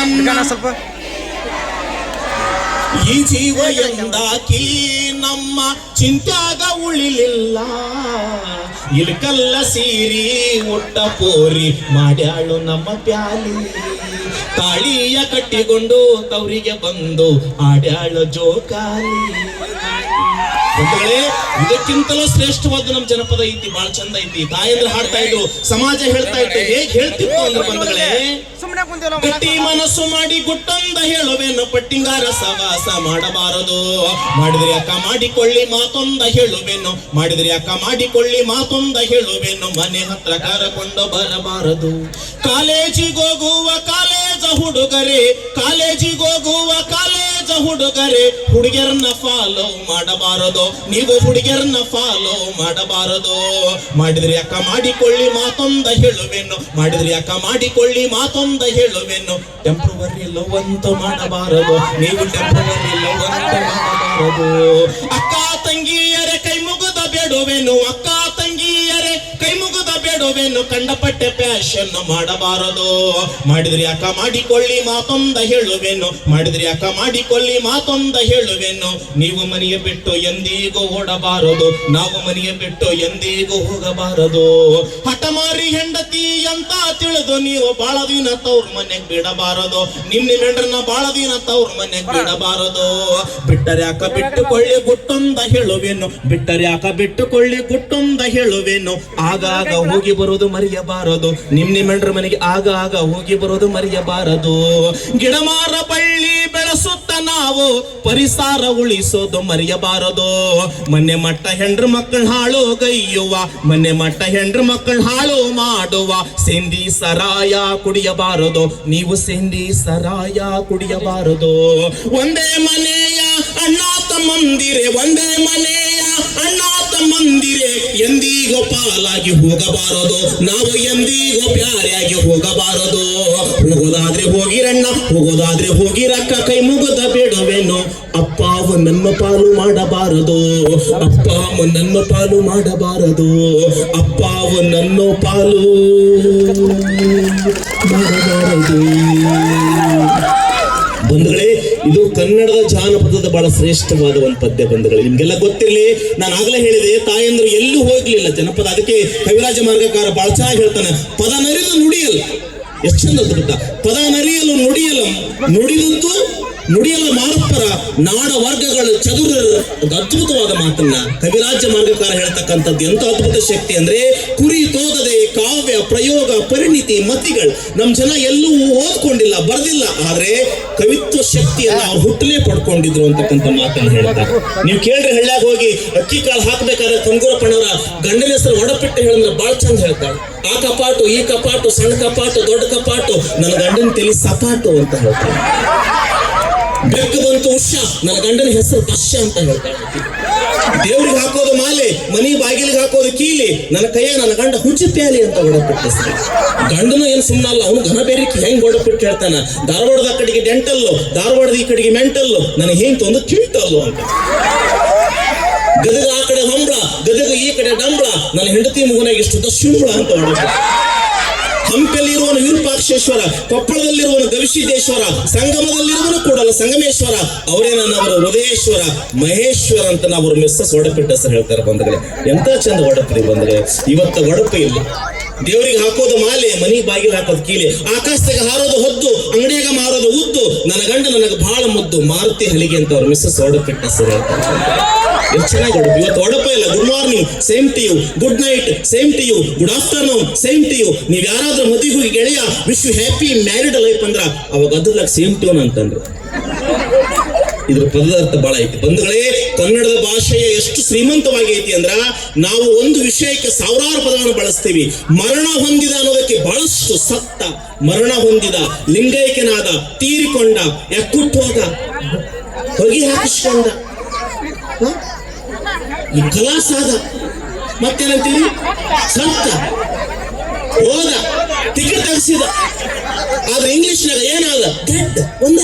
ಸ್ವಲ್ಪ ಈ ಜೀವ ಎಂದಾಕಿ ನಮ್ಮ ಚಿಂತ್ಯಾಗ ಉಳಿಲಿಲ್ಲ. ಇಲ್ಕಲ್ಲ ಸೀರಿ ಉಟ್ಟ ಪೋರಿ ಮಾಡ್ಯಾಳು ನಮ್ಮ ಪ್ಯಾಲಿ. ತಾಳಿಯ ಕಟ್ಟಿಕೊಂಡು ತವರಿಗೆ ಬಂದು ಆಡ್ಯಾಳು ಜೋಕಾಲಿ. ಇದಕ್ಕಿಂತಲೂ ಶ್ರೇಷ್ಠವಾದ ನಮ್ಮ ಜನಪದ ಐತಿ ಬಹಳ ಚಂದ ಐತಿ. ತಾಯಂದ್ರೆ ಹಾಡ್ತಾ ಇದ್ರು, ಸಮಾಜ ಹೇಳ್ತಾ ಇತ್ತು, ಹೇಗೆ ಹೇಳ್ತಿತ್ತು ಅಂದ್ರೆ ಕುಂತಿಲ್ಲ ಗಟ್ಟಿ ಮನಸ್ಸು ಮಾಡಿ ಗುಟ್ಟಂದ ಹೇಳುವೆನು, ಪಟ್ಟಿಂಗಾರ ಸವಾಸ ಮಾಡಬಾರದು. ಮಾಡಿದ್ರೆ ಅಕ್ಕ ಮಾಡಿಕೊಳ್ಳಿ ಮಾತೊಂದ ಹೇಳುವೆನು, ಮಾಡಿದ್ರೆ ಅಕ್ಕ ಮಾಡಿಕೊಳ್ಳಿ ಮಾತೊಂದ ಹೇಳುವೆನು, ಮನೆ ಹತ್ರ ಕರಕೊಂಡು ಬರಬಾರದು. ಕಾಲೇಜಿಗೋಗುವ ಕಾಲೇಜ ಹುಡುಗರೇ ಕಾಲೇಜಿಗೋಗುವ ಕಾಲೇಜ ಹುಡುಗರೇ, ಹುಡುಗಿಯರನ್ನ ಫಾಲೋ ಮಾಡಬಾರದು. ನೀವು ಹುಡುಗಿಯರನ್ನ ಫಾಲೋ ಮಾಡಬಾರದು. ಮಾಡಿದ್ರಿ ಅಕ್ಕ, ಮಾಡಿಕೊಳ್ಳಿ ಮಾತೊಂದ ಹೇಳುವೆನು. ಮಾಡಿದ್ರಿ ಅಕ್ಕ, ಮಾಡಿಕೊಳ್ಳಿ ಮಾತೊಂದ ಹೇಳುವೆನು. ಟೆಂಪ್ರವರಿ ಲವ್ ಅಂತ ಮಾಡಬಾರದು. ನೀವು ಟೆಂಪ್ರವರಿ ಲವ್ ಅಂತ ಮಾಡಬಾರದು. ಅಕ್ಕ, ತಂಗಿಯರ ಕೈ ಮುಗಿದ ಬೇಡುವೆನು. ಅಕ್ಕ ಮುಗಿದ ಬೇಡುವೆನು ಕಂಡಪಟ್ಟೆ ಪ್ಯಾಶನ್ ಮಾಡಬಾರದು. ಮಾಡಿದ್ರಿ ಅಕ್ಕ ಮಾಡಿಕೊಳ್ಳಿ ಮಾತೊಂದ ಹೇಳುವೆನು. ಮಾಡಿದ್ರಿ ಅಕ್ಕ ಮಾಡಿಕೊಳ್ಳಿ ಮಾತೊಂದ ಹೇಳುವೆನು. ನೀವು ಮನೆಯ ಬಿಟ್ಟು ಎಂದಿಗೂ ಓಡಬಾರದು. ನಾವು ಮನೆಯ ಬಿಟ್ಟು ಎಂದಿಗೂ ಹೋಗಬಾರದು. ಹಠಮಾರಿ ಹೆಂಡತಿ ಅಂತ ತಿಳಿದು ನೀವು ಬಾಳ ದಿನ ತವ್ರ ಮನೆಗೆ ಬಿಡಬಾರದು. ನಿಮ್ಮ ಹೆಂಡ್ರನ್ನ ಬಾಳ ದಿನ ತವ್ರ ಮನೆಗೆ ಬಿಡಬಾರದು. ಬಿಟ್ಟರೆ ಅಕ್ಕ ಬಿಟ್ಟುಕೊಳ್ಳಿ ಗುಟ್ಟೊಂದ ಹೇಳುವೆನು. ಬಿಟ್ಟರೆ ಅಕ್ಕ ಬಿಟ್ಟುಕೊಳ್ಳಿ ಗುಟ್ಟೊಂದ ಹೇಳುವೆನು. ಆಗಾಗ ಹೋಗಿ ಬರೋದು ಮರೆಯಬಾರದು. ನಿಮ್ ನಿಮ್ಮೆಂಡ್ರ ಮನೆಗೆ ಆಗಾಗ ಹೋಗಿ ಬರೋದು ಮರೆಯಬಾರದು. ಗಿಡಮಾರ ಬಳ್ಳಿ ಬೆಳೆಸುತ್ತ ನಾವು ಪರಿಸರ ಉಳಿಸೋದು ಮರೆಯಬಾರದು. ಮನೆ ಮಟ್ಟ ಹೆಂಡ್ರ ಮಕ್ಕಳ ಹಾಳು ಗೈಯುವ, ಮನೆ ಮಟ್ಟ ಹೆಂಡ್ರ ಮಕ್ಕಳ ಹಾಳು ಮಾಡುವ. ಸಿಂಧಿ ಸರಾಯ ಕುಡಿಯಬಾರದು. ನೀವು ಸಿಂಧಿ ಸರಾಯ ಕುಡಿಯಬಾರದು. ಒಂದೇ ಮನೆಯ ಅಣ್ಣ ತಮ್ಮಂದಿರೆ ಒಂದೇ ಮನೆಯ ಅಣ್ಣ ತಮ್ಮಂದಿರೆ ಎಂದಿಗೂ ಪಾಲಾಗಿ ಹೋಗಬಾರದು. ನಾವು ಎಂದಿಗೂ ಪ್ಯಾರಿಯಾಗಿ ಹೋಗಬಾರದು. ಹೋಗೋದಾದ್ರೆ ಹೋಗಿರಣ್ಣ, ಹೋಗೋದಾದ್ರೆ ಹೋಗಿರಕ್ಕ, ಕೈ ಮುಗದ ಬೇಡವೇನು. ಅಪ್ಪಾವು ನನ್ನ ಪಾಲು ಮಾಡಬಾರದು. ಅಪ್ಪ ಅವ ನನ್ನ ಪಾಲು ಮಾಡಬಾರದು. ಅಪ್ಪ ಅವ ನನ್ನ ಪಾಲು ಮಾಡಬಾರದು. ಕನ್ನಡದ ಜಾನಪದದ ಬಹಳ ಶ್ರೇಷ್ಠವಾದ ಒಂದು ಪದ್ಯ ಬಂಧುಗಳು, ನಿಮ್ಗೆಲ್ಲ ಗೊತ್ತಿರಲಿ, ನಾನು ಆಗಲೇ ಹೇಳಿದೆ, ತಾಯಂದ್ರು ಎಲ್ಲೂ ಹೋಗ್ಲಿಲ್ಲ ಜನಪದ, ಅದಕ್ಕೆ ಕವಿರಾಜ ಮಾರ್ಗಕಾರ ಬಹಳ ಚೆನ್ನಾಗಿ ಹೇಳ್ತಾನೆ, ಪದ ನರಿದು ನುಡಿಯಲ್ಲ. ಎಷ್ಟು ಚಂದ ಪದ ನರಿಯಲು ನುಡಿಯಲು ನುಡಿದದ್ದು ನುಡಿಯಲ್ಲ ಮಾರಪ್ಪರ ನಾಡ ವರ್ಗಗಳು ಚದುರ ಒಂದು ಅದ್ಭುತವಾದ ಮಾತನ್ನ ಕವಿರಾಜ್ಯ ಮಾರ್ಗಕಾರ ಹೇಳ್ತಕ್ಕಂಥದ್ದು ಎಂತ ಅದ್ಭುತ ಶಕ್ತಿ ಅಂದ್ರೆ ಕುರಿ ತೋದದೆ ಕಾವ್ಯ ಪ್ರಯೋಗ ಪರಿಣಿತಿ ಮತಿಗಳು. ನಮ್ ಜನ ಎಲ್ಲೂ ಓದ್ಕೊಂಡಿಲ್ಲ, ಬರ್ದಿಲ್ಲ. ಆದ್ರೆ ಕವಿತ್ವ ಶಕ್ತಿಯನ್ನ ಅವ್ರು ಹುಟ್ಟಲೇ ಪಡ್ಕೊಂಡಿದ್ರು ಅಂತಕ್ಕಂಥ ಮಾತನ್ನು ಹೇಳ್ತಾರೆ. ನೀವು ಕೇಳ್ರಿ ಹಳ್ಳ್ಯಾಗ ಹೋಗಿ ಅಕ್ಕಿ ಕಾಳು ಹಾಕ್ಬೇಕಾದ್ರೆ ಕಂಗೂರಪ್ಪನವರ ಗಂಡನ ಹೆಸರು ಒಡಪಿಟ್ಟು ಹೇಳಿದ್ರೆ ಬಹಳ ಚಂದ ಹೇಳ್ತಾಳೆ ಆ ಕಪಾಟು, ಈ ಕಪಾಟು, ಸಣ್ಣ ಕಪಾಟು, ದೊಡ್ಡ ಕಪಾಟು, ನನ್ನ ಗಂಡನ ತಲೆ ಸಪಾಟು ಅಂತ ಹೇಳ್ತಾರೆ. ಬೆಕ್ಕು ಬಂತು ಉಷ ನನ್ನ ಗಂಡನ ಹೆಸರು ಪಶ್ಯ ಅಂತ ಹೇಳ್ತಾಳೆ ದೇವ್ರಿಗೆ ಹಾಕೋದು ಮಾಲೆ, ಮನಿ ಬಾಗಿಲಿಗೆ ಹಾಕೋದು ಕೀಲಿ, ನನ್ನ ಕೈಯ ನನ್ನ ಗಂಡ ಹುಚ್ಚಿ ಪ್ಯಾಲಿ ಅಂತ ಸರ್ ಗಂಡನು ಏನು ಸುಮ್ಮನಲ್ಲ ಅವನು ಘನ ಬೇರಿಕೆ ಹೆಂಗ್ ಒಡಪಿಟ್ಟು ಹೇಳ್ತಾನ? ಧಾರವಾಡದ ಕಡೆಗೆ ಡೆಂಟಲ್ಲು, ಧಾರವಾಡದ ಈ ಕಡೆಗೆ ಮೆಂಟಲ್ಲು ನನಗೆ ಹೆಂಗ್ ಒಂದು ಕ್ವಿಂಟಲ್ಲು ಅಂತ. ಗದಗ ಆ ಕಡೆ ಹಂಬಳ, ಗದಗ ಈ ಕಡೆ ಡಂಬಳ, ನನ್ನ ಹೆಂಡತಿ ಮಗುನಾಗ ಎಷ್ಟು ದಶುಂಬಳ ಅಂತ ಹೊಡಪಿಟ್ಟು ಹಂಪಲ್ಲಿರುವನು ವಿರೂಪಾಕ್ಷೇಶ್ವರ, ಕೊಪ್ಪಳದಲ್ಲಿರುವನು ಗವಿಸಿದ್ದೇಶ್ವರ, ಸಂಗಮದಲ್ಲಿರುವನು ಕೂಡಲ ಸಂಗಮೇಶ್ವರ. ಅವರೇ ನನ್ನ ಅವರ ಹೃದಯೇಶ್ವರ, ಮಹೇಶ್ವರ ಅಂತ ನಾವು ಅವ್ರ ಮಿಸ್ಸಸ್ ಒಡಪಿಟ್ಟ ಸರ್ ಹೇಳ್ತಾರೆ ಬಂಧುಗಳೇ. ಎಂತ ಚಂದ ಒಡಪ್ರಿ ಬಂಧುಗಳೇ. ಇವತ್ತ ಒಡಪು ಇಲ್ಲ. ದೇವರಿಗೆ ಹಾಕೋದು ಮಾಲೆ, ಮನಿ ಬಾಗಿಲು ಹಾಕೋದು ಕೀಲೆ, ಆಕಾಶದಾಗ ಹಾರೋದು ಹೊದ್ದು, ಅಂಗಡಿಯಾಗ ಮಾರೋದು ಉದ್ದು, ನನ್ನ ಗಂಡ ನನಗೆ ಬಹಳ ಮುದ್ದು, ಮಾರುತಿ ಹಲಿಗೆ ಅಂತ ಅವ್ರ ಮಿಸ್ಸಸ್ ಒಡಪಿಟ್ಟ ಸರ್ ಹೇಳ್ತಾರೆ. ಎಷ್ಟು ಚೆನ್ನಾಗಿ ಇವತ್ತು ಹೊಡಪ ಇಲ್ಲ. Good morning same to you good night same to you good afternoon same to you ನೀವ್ ಯಾರಾದ್ರೂ ಮದುವೆ ಹೋಗಿ ಗೆಳೆಯ wish you happy married life ಅಂದ್ರ ಅವಾಗ ಅದ್ರದಾಗ ಸೇಮ್ ಟ್ಯೂನ್ ಅಂತಂದ್ರು. ಇದ್ರ ಪದದ ಅರ್ಥ ಬಹಳ ಐತಿ. ಬಂಧುಗಳೇ, ಕನ್ನಡದ ಭಾಷೆಯ ಎಷ್ಟು ಶ್ರೀಮಂತವಾಗಿ ಐತಿ ಅಂದ್ರ ನಾವು ಒಂದು ವಿಷಯಕ್ಕೆ ಸಾವಿರಾರು ಪದಗಳನ್ನು ಬಳಸ್ತೀವಿ. ಮರಣ ಹೊಂದಿದ ಅನ್ನೋದಕ್ಕೆ ಬಹಳಷ್ಟು ಸತ್ತ ಮರಣ ಹೊಂದಿದ ಲಿಂಗೈಕ್ಯನಾದ ತೀರಿಕೊಂಡ ಎಕ್ಕುಟ್ಟೋದ ಹೊಗೆ ಹಾಕಿಸ್ಕೊಂಡ. ಹ? ಕಲಾ ಕಲಾಸಾದ ಮತ್ತೇನಂತೀವಿ ಸಂತ. ಹೋದ. ಟಿಕೆಟ್ ಆದ್ರೆ ಇಂಗ್ಲಿಷ್ನಾಗ ಏನಾದ? ಡೆಡ್ ಒಂದ.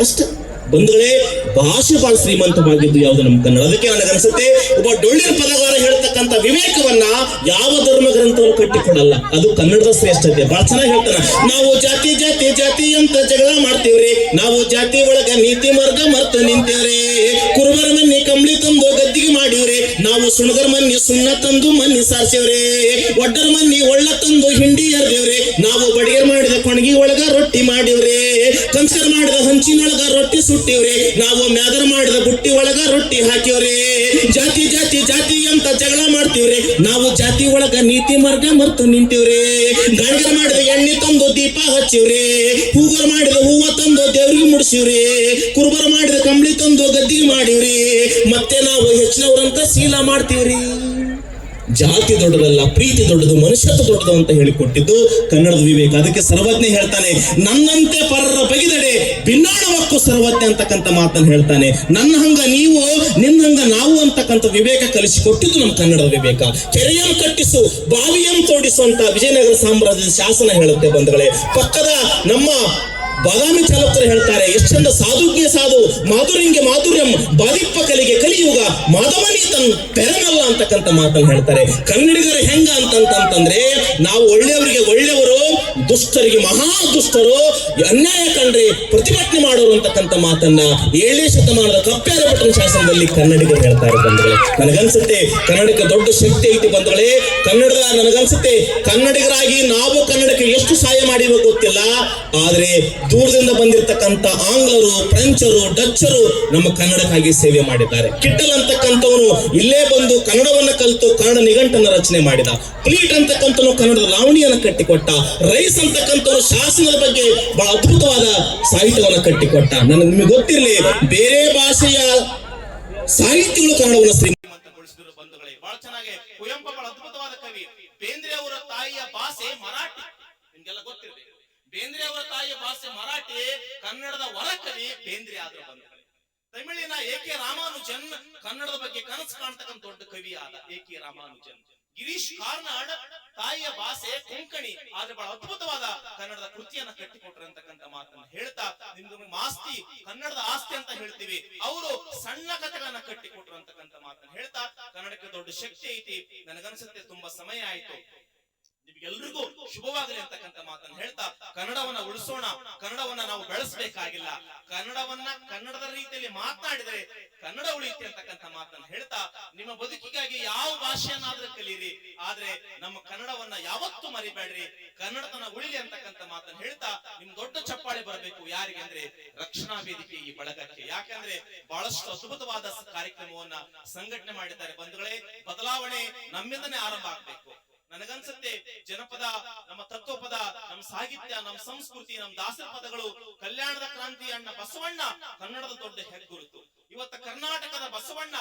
ಅಷ್ಟ. ಬಂಧುಗಳೇ, ಭಾಷೆ ಬಹಳ ಶ್ರೀಮಂತವಾಗಿದ್ದು ಯಾವುದು ನಮ್ಮ ಕನ್ನಡ. ಅದಕ್ಕೆ ನನಗನ್ಸುತ್ತೆ ಒಬ್ಬ ಡೊಳ್ಳಿನ ಪದಗಾರ ಹೇಳ್ತಕ್ಕಂಥ ವಿವೇಕವನ್ನ ಯಾವ ಧರ್ಮ ಗ್ರಂಥವನ್ನು ಕಟ್ಟಿಕೊಡಲ್ಲ. ಅದು ಕನ್ನಡದ ಶ್ರೇಷ್ಠತೆ. ಬಹಳ ಚೆನ್ನಾಗಿ ಹೇಳ್ತಾನೆ. ನಾವು ಜಾತಿ ಜಾತಿ ಜಾತಿ ಅಂತ ಜಗಳ ಮಾಡ್ತೀವ್ರಿ. ನಾವು ಜಾತಿ ಒಳಗ ನೀತಿ ಮಾರ್ಗ ಮರ್ತು ನಿಂತೇವ್ರಿ. ಸಾರ್ಸೇವ್ರಿ. ಒಡ್ಡರ್ ಮನ್ನಿ ಒಳ್ಳ ತಂದು ಹಿಂಡಿ ಎರ್ದೇವ್ರಿ ನಾವು ಬಡಿಗೆ ಮಾಡಿದ ಕೊಣಗಿ ಒಳಗ ರೊಟ್ಟಿ ಮಾಡಿವ್ರಿ. ಕಂಸರ್ ಮಾಡಿದ ಹಂಚಿನೊಳಗ ರೊಟ್ಟಿ ಸುಟ್ಟಿವ್ರಿ. ನಾವು ಮ್ಯಾದರ್ ಮಾಡಿದ ಬುಟ್ಟಿ ಒಳಗ ರೊಟ್ಟಿ ಹಾಕಿವ್ರಿ. ಜಾತಿ ಜಾತಿ ಜಾತಿ ಅಂತ ಜಗಳ ಮಾಡ್ತೀವ್ರಿ. ನಾವು ಜಾತಿ ಒಳಗ ನೀತಿ ಮಾರ್ಗ ಮರ್ತು ನಿಂತಿವ್ರಿ. ಗಂಡರ್ ಮಾಡಿದ ಎಣ್ಣೆ ತಂದು ದೀಪ ಹಚ್ಚಿವ್ರಿ. ಹೂಗರ್ ಮಾಡಿದ ಹೂವ ತಂದು ದೇವ್ರಿಗೆ ಮುಡ್ಸಿವ್ರಿ. ಕುರುಬರ ಮಾಡಿದ ಕಂಬಳಿ ತಂದು ಗದ್ದಿಗೆ ಮಾಡಿವ್ರಿ. ಮತ್ತೆ ನಾವು ಹೆಚ್ಚಿನವ್ರಂತ ಶೀಲ ಮಾಡ್ತೀವ್ರಿ. ಜಾತಿ ದೊಡ್ಡದಲ್ಲ, ಪ್ರೀತಿ ದೊಡ್ಡದು, ಮನುಷ್ಯತ್ವ ದೊಡ್ಡದು ಅಂತ ಹೇಳಿಕೊಟ್ಟಿದ್ದು ಕನ್ನಡದ ವಿವೇಕ. ಅದಕ್ಕೆ ಸರ್ವಜ್ಞ ಹೇಳ್ತಾನೆ, ನನ್ನಂತೆ ಪರರ ಬಗೆದಡೆ ಭಿನ್ನಾಣವಕ್ಕೂ ಸರ್ವಜ್ಞ ಅಂತಕ್ಕಂಥ ಮಾತನ್ನು ಹೇಳ್ತಾನೆ. ನನ್ನ ಹಂಗ ನೀವು, ನಿನ್ನ ಹಂಗ ನಾವು ಅಂತಕ್ಕಂಥ ವಿವೇಕ ಕಲಿಸಿಕೊಟ್ಟಿದ್ದು ನಮ್ಮ ಕನ್ನಡದ ವಿವೇಕ. ಕೆರೆಯನ್ನು ಕಟ್ಟಿಸು ಬಾವಿಯನ್ನು ತೋಡಿಸು ಅಂತ ವಿಜಯನಗರ ಸಾಮ್ರಾಜ್ಯದ ಶಾಸನ ಹೇಳುತ್ತೆ ಬಂಧುಗಳೇ. ಪಕ್ಕದ ನಮ್ಮ ಬಾದಾಮಿ ಚಾಲಕರು ಹೇಳ್ತಾರೆ, ಎಷ್ಟೆಂದ ಸಾಧುಗೆ ಸಾಧು, ಮಾಧುರ್ಯಂಗೆ ಮಾಧುರ್ಯಂ ಬಾದಿಪ್ಪ ಕಲಿಗೆ ಕಲಿಯುಗ ಮಾಧವನಿ ತನ್ ತೆರನಲ್ಲ ಅಂತಕ್ಕಂಥ ಮಾತನ್ನು ಹೇಳ್ತಾರೆ. ಕನ್ನಡಿಗರು ಹೆಂಗ ಅಂತಂತಂದ್ರೆ ನಾವು ಒಳ್ಳೆಯವರಿಗೆ ಒಳ್ಳೆಯವರು, ದುಷ್ಟರಿಗೆ ಮಹಾ ದುಷ್ಟರು, ಅನ್ಯಾಯ ಕಂಡ್ರೆ ಪ್ರತಿಭಟನೆ ಮಾಡೋರು ಅಂತಕ್ಕಂಥ ಮಾತನ್ನ ಏಳನೇ ಶತಮಾನದ ಕಪ್ಪ್ಯಾರ ಪಟ್ಟಣ ಶಾಸನದಲ್ಲಿ ಕನ್ನಡಿಗರು ಹೇಳ್ತಾರೆ ಬಂಧುಗಳೇ. ನನಗನ್ಸುತ್ತೆ, ಕನ್ನಡಕ್ಕೆ ದೊಡ್ಡ ಶಕ್ತಿ ಐತಿ ಬಂಧುಗಳೇ. ಕನ್ನಡದ ನನಗನ್ಸುತ್ತೆ, ಕನ್ನಡಿಗರಾಗಿ ನಾವು ಕನ್ನಡಕ್ಕೆ ಎಷ್ಟು ಸಹಾಯ ಮಾಡಿರೋ ಗೊತ್ತಿಲ್ಲ. ಆದ್ರೆ ದೂರದಿಂದ ಬಂದಿರತಕ್ಕಂಥ ಆಂಗ್ಲರು, ಫ್ರೆಂಚರು, ಡಚ್ಚರು ನಮ್ಮ ಕನ್ನಡಕ್ಕಾಗಿ ಸೇವೆ ಮಾಡಿದ್ದಾರೆ. ಕಿಟ್ಟಲ್ ಅಂತಕ್ಕಂಥವನು ಇಲ್ಲೇ ಬಂದು ಕನ್ನಡವನ್ನ ಕಲಿತು ಕನ್ನಡ ನಿಘಂಟನ್ನ ರಚನೆ ಮಾಡಿದ. ಪ್ಲೀಟ್ ಅಂತಕ್ಕಂಥವನು ಕನ್ನಡದ ಲಾವಣಿಯನ್ನ ಕಟ್ಟಿಕೊಟ್ಟ. ರೈಸ್ ಅಂತಕ್ಕಂಥವನು ಶಾಸನದ ಬಗ್ಗೆ ಬಹಳ ಅದ್ಭುತವಾದ ಸಾಹಿತ್ಯವನ್ನ ಕಟ್ಟಿಕೊಟ್ಟ. ನನಗೆ ನಿಮಗೆ ಗೊತ್ತಿರಲಿ, ಬೇರೆ ಭಾಷೆಯ ಸಾಹಿತ್ಯಗಳು ಕನ್ನಡವನ್ನು ಶ್ರೀಮಂತಗೊಳಿಸಿದ್ರು ಬಂಧುಗಳೇ. ಬಹಳ ಚೆನ್ನಾಗಿ. ಬಹಳ ಅದ್ಭುತವಾದ ಕವಿ. ಬೇಂದ್ರೆ ಅವರ ತಾಯಿಯ ಭಾಷೆ ಮರಾಠಿ. ನಿಮ್ಗೆಲ್ಲ ಗೊತ್ತಿರಬೇಕು. ಬೇಂದ್ರೆ ಭಾಷೆ ಮರಾಠಿ, ಕನ್ನಡದ ವರ ಕವಿ ಬೇಂದ್ರೆ ಆದ್ರು ಬಂಧುಗಳೇ ತಮಿಳಿನ ಎ ಕೆ ರಾಮಾನುಜನ್ ಕನ್ನಡದ ಬಗ್ಗೆ ಕನಸು ಕಾಣ್ತಕ್ಕಂಥ ದೊಡ್ಡ ಕವಿ ಆದ ಎ ಕೆ ರಾಮಾನುಜನ್. ಗಿರೀಶ್ ಕಾರ್ನಾಡ್ ತಾಯಿಯ ಭಾಷೆ ಕೊಂಕಣಿ. ಆದ್ರೆ ಬಹಳ ಅದ್ಭುತವಾದ ಕನ್ನಡದ ಕೃತಿಯನ್ನ ಕಟ್ಟಿಕೊಟ್ರು ಅಂತಕ್ಕಂಥ ಮಾತನ್ನ ಹೇಳ್ತಾ ನಿಮ್ದು ಮಾಸ್ತಿ ಕನ್ನಡದ ಆಸ್ತಿ ಅಂತ ಹೇಳ್ತೀವಿ. ಅವರು ಸಣ್ಣ ಕಥೆಗಳನ್ನ ಅಂತಕ್ಕಂಥ ಮಾತನ್ನ ಹೇಳ್ತಾ ಕನ್ನಡಕ್ಕೆ ದೊಡ್ಡ ಶಕ್ತಿ ಐತಿ. ನನಗನ್ಸುತ್ತೆ ತುಂಬಾ ಸಮಯ ಆಯ್ತು. ನಿಮ್ಗೆಲ್ರಿಗೂ ಶುಭವಾಗಲಿ ಅಂತಕ್ಕಂಥ ಮಾತನ್ನು ಹೇಳ್ತಾ, ಕನ್ನಡವನ್ನ ಉಳಿಸೋಣ, ಕನ್ನಡವನ್ನ ನಾವು ಬೆಳೆಸಬೇಕಾಗಿಲ್ಲ. ಕನ್ನಡವನ್ನ ಕನ್ನಡದ ರೀತಿಯಲ್ಲಿ ಮಾತನಾಡಿದರೆ ಕನ್ನಡ ಉಳಿಯುತ್ತೆ ಅಂತಕ್ಕಂಥ ಮಾತನ್ನು ಹೇಳ್ತಾ, ನಿಮ್ಮ ಬದುಕಿಗಾಗಿ ಯಾವ ಭಾಷೆಯನ್ನಾದ್ರೂ ಕಲೀರಿ, ಆದ್ರೆ ನಮ್ಮ ಕನ್ನಡವನ್ನ ಯಾವತ್ತೂ ಮರಿಬೇಡ್ರಿ, ಕನ್ನಡತನ ಉಳಿಲಿ ಅಂತಕ್ಕಂಥ ಮಾತನ್ನು ಹೇಳ್ತಾ, ನಿಮ್ ದೊಡ್ಡ ಚಪ್ಪಾಳೆ ಬರಬೇಕು ಯಾರಿಗೆ ಅಂದ್ರೆ ರಕ್ಷಣಾ ವೇದಿಕೆ ಈ ಬಳಗಕ್ಕೆ. ಯಾಕಂದ್ರೆ ಬಹಳಷ್ಟು ಅದ್ಭುತವಾದ ಕಾರ್ಯಕ್ರಮವನ್ನ ಸಂಘಟನೆ ಮಾಡಿದ್ದಾರೆ ಬಂಧುಗಳೇ, ಬದಲಾವಣೆ ನಮ್ಮಿಂದನೇ ಆರಂಭ ಆಗ್ಬೇಕು. ನನಗನ್ಸುತ್ತೆ ಜನಪದ, ನಮ್ಮ ತತ್ವಪದ, ನಮ್ಮ ಸಾಹಿತ್ಯ, ನಮ್ಮ ಸಂಸ್ಕೃತಿ, ನಮ್ಮ ದಾಸರ ಪದಗಳು ಕಲ್ಯಾಣದ ಕ್ರಾಂತಿ ಅಣ್ಣ ಬಸವಣ್ಣ ಕನ್ನಡದ ದೊಡ್ಡ ಹೆಗ್ಗುರುತು. ಇವತ್ತ ಕರ್ನಾಟಕದ ಬಸವಣ್ಣ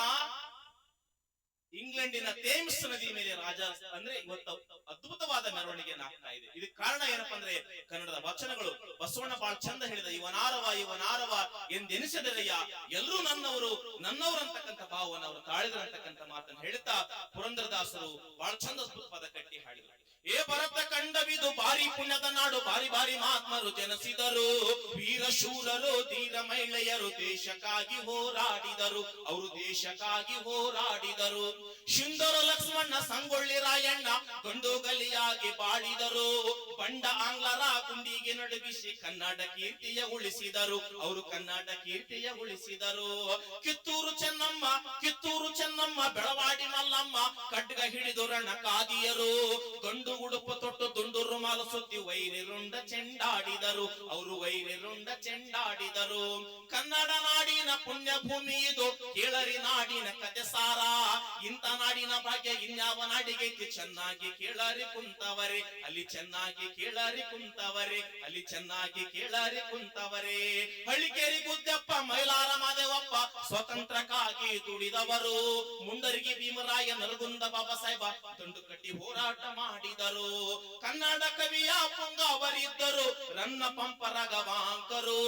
ಇಂಗ್ಲೆಂಡಿನ ಥೇಮ್ಸ್ ನದಿ ಮೇಲೆ ರಾಜ ಅಂದ್ರೆ ಇವತ್ತು ಅದ್ಭುತವಾದ ಮೆರವಣಿಗೆ ಆಗ್ತಾ ಇದೆ. ಇದಕ್ಕೆ ಕಾರಣ ಏನಪ್ಪಾ ಅಂದ್ರೆ ಕನ್ನಡದ ವಚನಗಳು, ಬಸವಣ್ಣ ಬಹಳ ಚಂದ ಹೇಳಿದ, ಇವನಾರವ ಇವನಾರವ ಎಂದೆನಿಸದಿರಯ್ಯ ಎಲ್ಲರೂ ನನ್ನವರು ನನ್ನವರು ಅಂತಕ್ಕಂಥ ಭಾವವನ್ನು ಅವರು ತಾಳಿದ್ರು ಅಂತಕ್ಕಂಥ ಮಾತನ್ನು ಹೇಳುತ್ತಾ ಪುರಂದರದಾಸರು ಬಹಳ ಚಂದ ಅದ್ಭುತ ಪದ ಕಟ್ಟಿ ಹಾಡಿದರು. ಏ ಭರತ ಕಂಡವಿದು ಬಾರಿ ಪುಣ್ಯದ ನಾಡು ಬಾರಿ ಬಾರಿ ಮಹಾತ್ಮರು ಜನಿಸಿದರು. ವೀರ ಶೂರರು, ಧೀರ ಮಹಿಳೆಯರು ದೇಶಕ್ಕಾಗಿ ಹೋರಾಡಿದರು. ಅವರು ದೇಶಕ್ಕಾಗಿ ಹೋರಾಡಿದರು. ಸುಂದರ ಲಕ್ಷ್ಮಣ ಸಂಗೊಳ್ಳಿ ರಾಯಣ್ಣ ಗಂಡು ಗಲಿಯಾಗಿ ಬಾಳಿದರು. ಬಂಡ ಆಂಗ್ಲರ ಗುಂಡಿಗೆ ನಡುವಿಸಿ ಕನ್ನಡ ಕೀರ್ತಿಯ ಉಳಿಸಿದರು. ಅವರು ಕನ್ನಡ ಕೀರ್ತಿಯ ಉಳಿಸಿದರು. ಕಿತ್ತೂರು ಚೆನ್ನಮ್ಮ ಕಿತ್ತೂರು ಚೆನ್ನಮ್ಮ, ಬೆಳವಾಡಿ ಮಲ್ಲಮ್ಮ, ಖಡ್ಗ ಹಿಡಿದು ರಣ ಕಾದಿಯರು ಗಂಡು ಉಡುಪು ತೊಟ್ಟು ತುಂಡುರು ಮಾಲು ಸುತ್ತಿ ವೈರಿರುಂಡ ಚೆಂಡಾಡಿದರು. ಅವರು ವೈರಿರುಂಡ ಚೆಂಡಾಡಿದರು. ಕನ್ನಡ ನಾಡಿನ ಪುಣ್ಯ ಭೂಮಿ ಇದು. ಕೇಳರಿ ನಾಡಿನ ಕತೆ ಸಾರ. ಇಂಥ ನಾಡಿನ ಭಾಗ್ಯ ಇನ್ಯಾವ ನಾಡಿಗೆ ಐತಿ? ಚೆನ್ನಾಗಿ ಕೇಳರಿ ಕುಂತವರೆ. ಅಲ್ಲಿ ಚೆನ್ನಾಗಿ ಕೇಳರಿ ಕುಂತವರೆ. ಅಲ್ಲಿ ಚೆನ್ನಾಗಿ ಕೇಳರಿ ಕುಂತವರೆ. ಹಳ್ಳಿಕೇರಿ ಗುದ್ದಪ್ಪ, ಮೈಲಾರ ಮಾದೇವಪ್ಪ ಸ್ವತಂತ್ರಕ್ಕಾಗಿ ದುಡಿದವರು. ಮುಂಡರಿಗೆ ಭೀಮರಾಯ ನರಗುಂದ ಬಾಬಾ ಸಾಹೇಬ ತುಂಡು ಕಟ್ಟಿ ಹೋರಾಟ ಮಾಡಿದರು ಕನ್ನಡ ಕವಿಯ ಪುಂಗ ಅವರಿದ್ದರು. ರನ್ನ ಪಂಪ ರಾಘವಾಂಕರು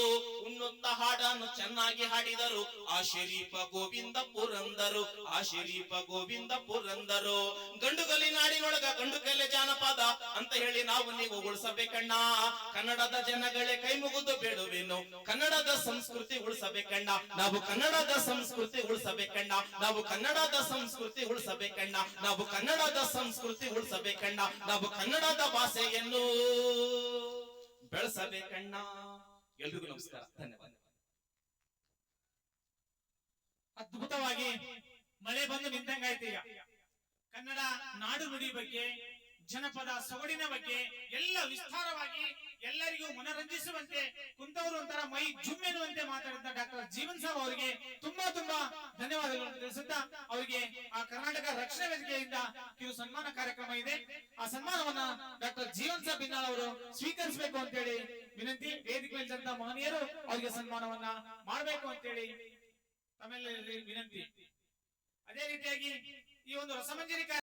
ಉಣ್ಣುತ್ತ ಹಾಡನ್ನು ಚೆನ್ನಾಗಿ ಹಾಡಿದರು. ಆ ಶರೀಫ ಗೋವಿಂದ ಪುರಂದರು ಆ ಶರೀಫ ಗೋವಿಂದ ಪುರಂದರು ಗಂಡುಗಲಿ ನಾಡಿನೊಳಗ ಗಂಡು ಕಲೆ ಜಾನಪದ ಅಂತ ಹೇಳಿ ನಾವು ನೀವು ಉಳಿಸಬೇಕಣ್ಣ. ಕನ್ನಡದ ಜನಗಳೇ ಕೈ ಮುಗಿದು ಬೇಡುವೆನು. ಕನ್ನಡದ ಸಂಸ್ಕೃತಿ ಉಳಿಸಬೇಕಣ್ಣ. ನಾವು ಕನ್ನಡದ ಸಂಸ್ಕೃತಿ ಉಳಿಸಬೇಕಣ್ಣ. ನಾವು ಕನ್ನಡದ ಸಂಸ್ಕೃತಿ ಉಳಿಸಬೇಕಣ್ಣ. ನಾವು ಕನ್ನಡದ ಸಂಸ್ಕೃತಿ ಉಳಿಸಬೇಕಣ್ಣ. ನಾವು ಕನ್ನಡದ ಭಾಷೆಯನ್ನು ಬೆಳೆಸಬೇಕಣ್ಣ. ಎಲ್ರಿಗೂ ನಮಸ್ಕಾರ. ಧನ್ಯವಾದ. ಅದ್ಭುತವಾಗಿ ಮಳೆ ಬಂದು ನಿಂತಂಗಾಯ್ತು ಕನ್ನಡ ನಾಡು ನುಡಿ ಬಗ್ಗೆ, ಜನಪದ ಸೊಗಡಿನ ಬಗ್ಗೆ ಎಲ್ಲ ವಿಸ್ತಾರವಾಗಿ ಎಲ್ಲರಿಗೂ ಮನರಂಜಿಸುವಂತೆ, ಕುಂತವರು ಒಂಥರ ಮೈ ಜುಮ್ ಎನ್ನುವಂತೆ ಮಾತಾಡಿದ ಡಾಕ್ಟರ್ ಜೀವನ್ ಸಾಬ್ ಅವರಿಗೆ ತುಂಬಾ ತುಂಬಾ ಧನ್ಯವಾದಗಳನ್ನು ತಿಳಿಸುತ್ತಾ, ಅವರಿಗೆ ಆ ಕರ್ನಾಟಕ ರಕ್ಷಣಾ ವೇದಿಕೆಯಿಂದ ಕಿರು ಸನ್ಮಾನ ಕಾರ್ಯಕ್ರಮ ಇದೆ. ಆ ಸನ್ಮಾನವನ್ನ ಡಾಕ್ಟರ್ ಜೀವನ್ ಸಾಬ್ ಬಿನ್ನಾಳ್ ಅವರು ಸ್ವೀಕರಿಸಬೇಕು ಅಂತೇಳಿ ವಿನಂತಿ, ವೇದಿಕೆ ಮೇಲಿದ್ದಂತ ಮಹನೀಯರು ಅವರಿಗೆ ಸನ್ಮಾನವನ್ನ ಮಾಡಬೇಕು ಅಂತೇಳಿ ತಮ್ಮೆಲ್ಲರಲ್ಲಿ ವಿನಂತಿ. ಅದೇ ರೀತಿಯಾಗಿ ಈ ಒಂದು ರಸಮಂಜರಿ